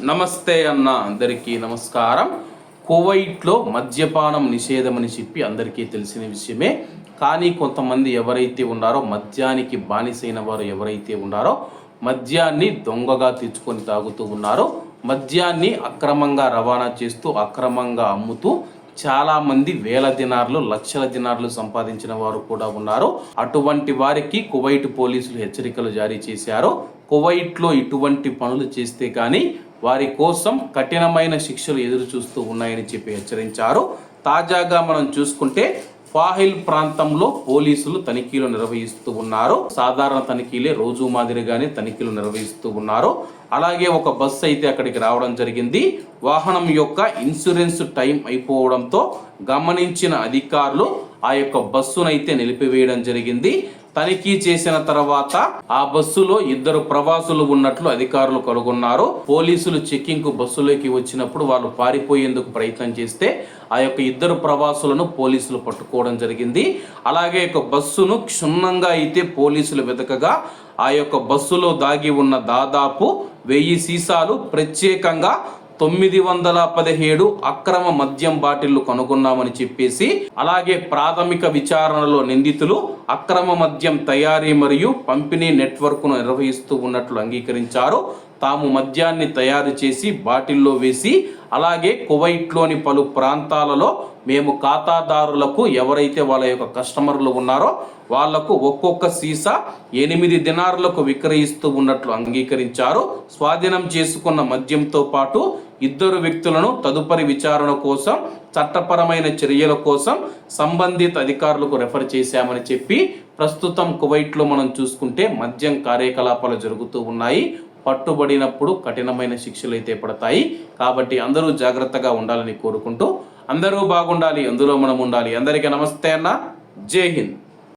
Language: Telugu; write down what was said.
నమస్తే అన్న అందరికీ నమస్కారం. కువైట్లో మద్యపానం నిషేధం అని చెప్పి అందరికీ తెలిసిన విషయమే. కానీ కొంతమంది ఎవరైతే ఉన్నారో మద్యానికి బానిసైన వారు ఎవరైతే ఉన్నారో మద్యాన్ని దొంగగా తెచ్చుకొని తాగుతూ ఉన్నారో మద్యాన్ని అక్రమంగా రవాణా చేస్తూ అక్రమంగా అమ్ముతూ చాలామంది వేల దినార్లు లక్షల దినార్లు సంపాదించిన వారు కూడా ఉన్నారు. అటువంటి వారికి కువైట్ పోలీసులు హెచ్చరికలు జారీ చేశారు. కువైట్లో ఇటువంటి పనులు చేస్తే కానీ వారి కోసం కఠినమైన శిక్షలు ఎదురు చూస్తూ ఉన్నాయని చెప్పి హెచ్చరించారు. తాజాగా మనం చూసుకుంటే ఫాహిల్ ప్రాంతంలో పోలీసులు తనిఖీలు నిర్వహిస్తూ ఉన్నారు. సాధారణ తనిఖీలే రోజు మాదిరిగానే తనిఖీలు నిర్వహిస్తూ ఉన్నారు. అలాగే ఒక బస్సు అయితే అక్కడికి రావడం జరిగింది. వాహనం యొక్క ఇన్సూరెన్స్ టైం అయిపోవడంతో గమనించిన అధికారులు ఆ యొక్క బస్సునైతే నిలిపివేయడం జరిగింది. తనిఖీ చేసిన తర్వాత ఆ బస్సులో ఇద్దరు ప్రవాసులు ఉన్నట్లు అధికారులు కనుగొన్నారు. పోలీసులు చెక్కింగ్కు బస్సులోకి వచ్చినప్పుడు వాళ్ళు పారిపోయేందుకు ప్రయత్నం చేస్తే ఆ యొక్క ఇద్దరు ప్రవాసులను పోలీసులు పట్టుకోవడం జరిగింది. అలాగే ఒక బస్సును క్షుణ్ణంగా అయితే పోలీసులు వెతకగా ఆ యొక్క బస్సులో దాగి ఉన్న దాదాపు వెయ్యి సీసాలు ప్రత్యేకంగా తొమ్మిది వందల పదిహేడు అక్రమ మద్యం బాటిళ్ళు కనుగొన్నామని చెప్పేసి అలాగే ప్రాథమిక విచారణలో నిందితులు అక్రమ మద్యం తయారీ మరియు పంపిణీ నెట్వర్క్ను నిర్వహిస్తూ ఉన్నట్లు అంగీకరించారు. తాము మద్యాన్ని తయారు చేసి బాటిల్లో వేసి అలాగే కువైట్లోని పలు ప్రాంతాలలో మేము ఖాతాదారులకు ఎవరైతే వాళ్ళ యొక్క కస్టమర్లు ఉన్నారో వాళ్ళకు ఒక్కొక్క సీసా ఎనిమిది దినారులకు విక్రయిస్తూ ఉన్నట్లు అంగీకరించారు. స్వాధీనం చేసుకున్న మద్యంతో పాటు ఇద్దరు వ్యక్తులను తదుపరి విచారణ కోసం చట్టపరమైన చర్యల కోసం సంబంధిత అధికారులకు రెఫర్ చేశామని చెప్పి ప్రస్తుతం కువైట్లో మనం చూసుకుంటే మద్యం కార్యకలాపాలు జరుగుతూ ఉన్నాయి. పట్టుబడినప్పుడు కఠినమైన శిక్షలు అయితే పడతాయి. కాబట్టి అందరూ జాగ్రత్తగా ఉండాలని కోరుకుంటూ అందరూ బాగుండాలి అందులో మనం ఉండాలి. అందరికీ నమస్తే అన్న. జై హింద్.